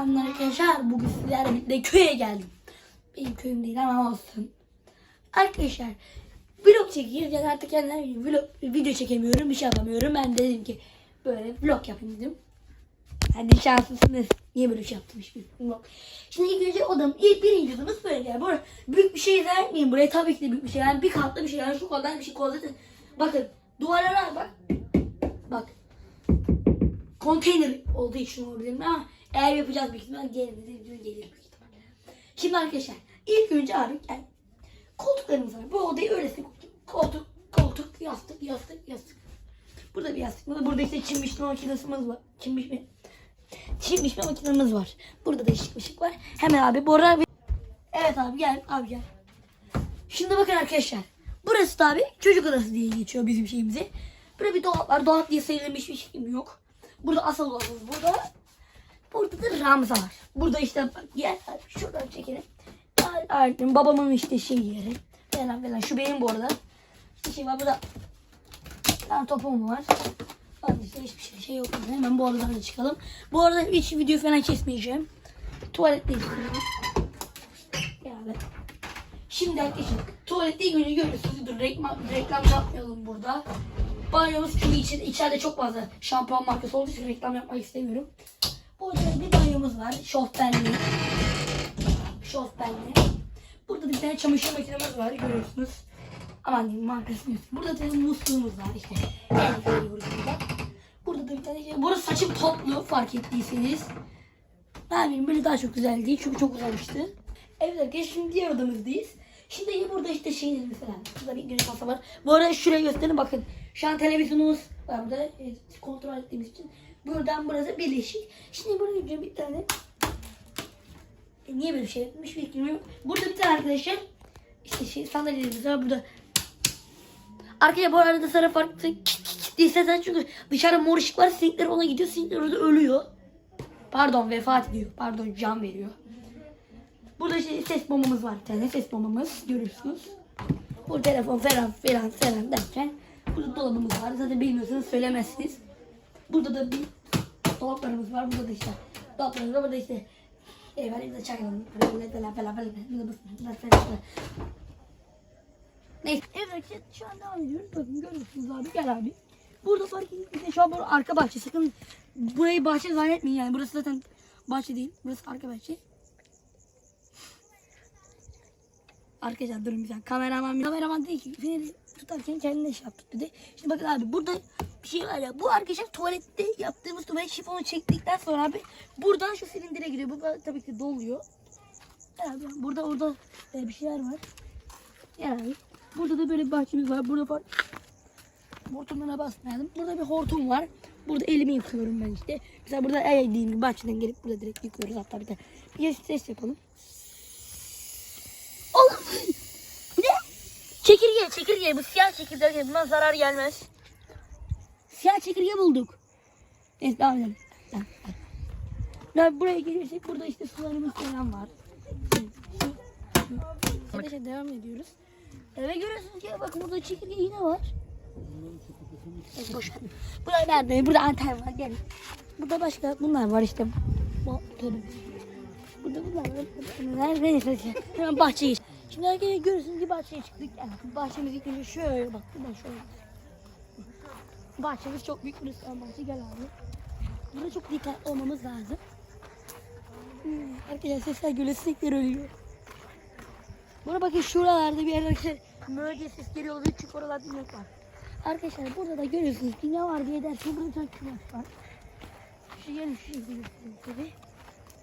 Selamlar arkadaşlar. Bugün sizlerle birlikte köye geldim. Benim köyüm değil ama olsun. Arkadaşlar vlog çekeceğiz. Yani artık kendime vlog, video çekemiyorum. Bir şey yapamıyorum. Ben de dedim ki böyle vlog yapayım dedim. Hadi şanslısınız. Niye böyle şey yaptım hiç bilmiyorum. Şimdi ilk önce odam, ilk birinci odamız böyle yani. Burada büyük bir şey vermeyeyim. Buraya tabii ki de büyük bir şey. Yani bir katlı bir şey. Yani şu kadar bir şey koydu. Bakın duvarlara bak. Bak konteyner olduğu için olabilir mi ama eğer yapacağız büyük ihtimal gelir de gelir büyük ihtimal. Şimdi arkadaşlar ilk önce abi gel. Koltuklarımız var. Bu odayı öylesine koyduk. Koltuk, koltuk, yastık, yastık, yastık. Burada bir yastık var. Burada işte çim biçme makinesimiz var. Çim biçme, çim biçme makinemiz var. Burada da ışık ışık var. Hemen abi Bora abi. Evet abi gel abi gel. Şimdi bakın arkadaşlar. Burası da abi çocuk odası diye geçiyor bizim şeyimize. Böyle bir dolap var. Dolap diye sayılmış bir şeyim yok. Burada asıl dolabımız burada. Burada da Ramza var. Burada işte bak, abi şuradan çekelim. Al- Babamın işte şey yeri. Falan falan. Şu benim bu arada. İşte şey var burada. Tane topum var. Bak işte hiçbir şey, şey yok. Hemen bu aradan da çıkalım. Bu arada hiç video falan kesmeyeceğim. Tuvalette istiyorum. Ya abi. Şimdi arkadaşlar tuvalette önce görüyorsunuz. Dur reklam, reklam yapmayalım burada. Banyomuz çünkü içi, içeride çok fazla şampuan markası olduğu için reklam yapmak istemiyorum. Burada bir banyomuz var. Şofbenli. Şofbenli. Burada da bir tane çamaşır makinemiz var görüyorsunuz. Aman diyeyim markasını yok. Burada da musluğumuz var işte. Burada. Da bir tane şey. Burası saçım toplu fark ettiyseniz. Ne yapayım böyle daha çok güzel değil çünkü çok uzamıştı. Evet arkadaşlar şimdi diğer odamızdayız. Şimdi burada işte şeylerimiz falan. Burada bir güneş masa var. Bu arada şuraya gösterin bakın. Şu an televizyonumuz var burada. Evet, kontrol ettiğimiz için. Buradan burası birleşik. Şimdi burada önce bir tane e, niye böyle bir şey yapmış bilmiyorum. Burada bir tane arkadaşlar işte şey sandalyelerimiz var burada. Arkaya bu arada sarı farklı kit kit kit diye ses var çünkü dışarı mor ışık var sinekler ona gidiyor sinekler orada ölüyor. Pardon vefat ediyor. Pardon can veriyor. Burada işte ses bombamız var bir tane ses bombamız görüyorsunuz. Bu telefon falan falan falan derken burada dolabımız var. Zaten bilmiyorsanız söylemezsiniz. Burada da bir dolaplarımız var. Burada da işte dolaplarımız var. Burada işte e, var bu- falan falan. Neyse. Evet şu an devam ediyoruz. Bakın görüyorsunuz abi gel abi. Burada fark ettiğinizde şu an bu arka bahçe. Sakın burayı bahçe zannetmeyin yani. Burası zaten bahçe değil. Burası arka bahçe. Arkadaşlar durun bir saniye. Kameraman, kameraman dedi ki feneri tutarken kendine şey yaptık dedi. Şimdi bakın abi burada bir şey var ya. Bu arkadaşlar tuvalette yaptığımız tuvalet şifonu çektikten sonra abi buradan şu silindire giriyor. Bu tabii ki doluyor. Abi burada orada e, bir şeyler var. Abi. Burada da böyle bir bahçemiz var. Burada bak. Hortumlara basmayalım. Burada bir hortum var. Burada elimi yıkıyorum ben işte. Mesela burada el gibi bahçeden gelip burada direkt yıkıyoruz. Hatta bir de bir ses yapalım. Oğlum. Ne? Çekirge, çekirge. Bu siyah çekirge. Bundan zarar gelmez. Siyah çekirge bulduk. Neyse devam edelim. Tamam, hadi. Ya buraya gelirsek burada işte sularımız falan var. Arkadaşlar devam ediyoruz. Eve görüyorsunuz ki bakın burada çekirge yine var. Evet, boş. Buraya nerede? Burada anten var. Gelin. Burada başka bunlar var işte. Burada bunlar var. Bunlar neyse. Hemen bahçeye geç. Şimdi arkadaşlar görüyorsunuz ki bahçeye çıktık. Yani bahçemiz ilk önce şöyle bak. Ben şöyle. Bahçemiz çok büyük. Burası en bahçe. Gel abi. Burada çok dikkatli olmamız lazım. Hmm, arkadaşlar sesler geliyor. Sinekler ölüyor. Buna bakın şuralarda bir arkadaşlar möge ses geliyor olabilir çünkü oralarda inek var. Arkadaşlar burada da görüyorsunuz dünya var diye derken burada bir tane kümes var. Şu gelin şu şekilde tabi.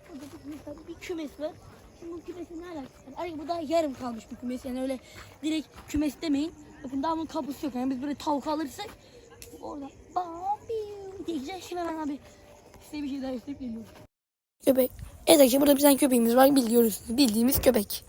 Burada bir, mesela bir kümes var. Şimdi bu kümesin ne alakası var? Bu daha yarım kalmış bir kümes yani öyle direkt kümes demeyin. Bakın daha bunun kapısı yok yani biz böyle tavuk alırsak orada babi diyeceğiz. Şimdi hemen abi size bir şey daha gösterip geliyorum. Köpek. Evet arkadaşlar burada bir tane köpeğimiz var biliyorsunuz bildiğimiz köpek.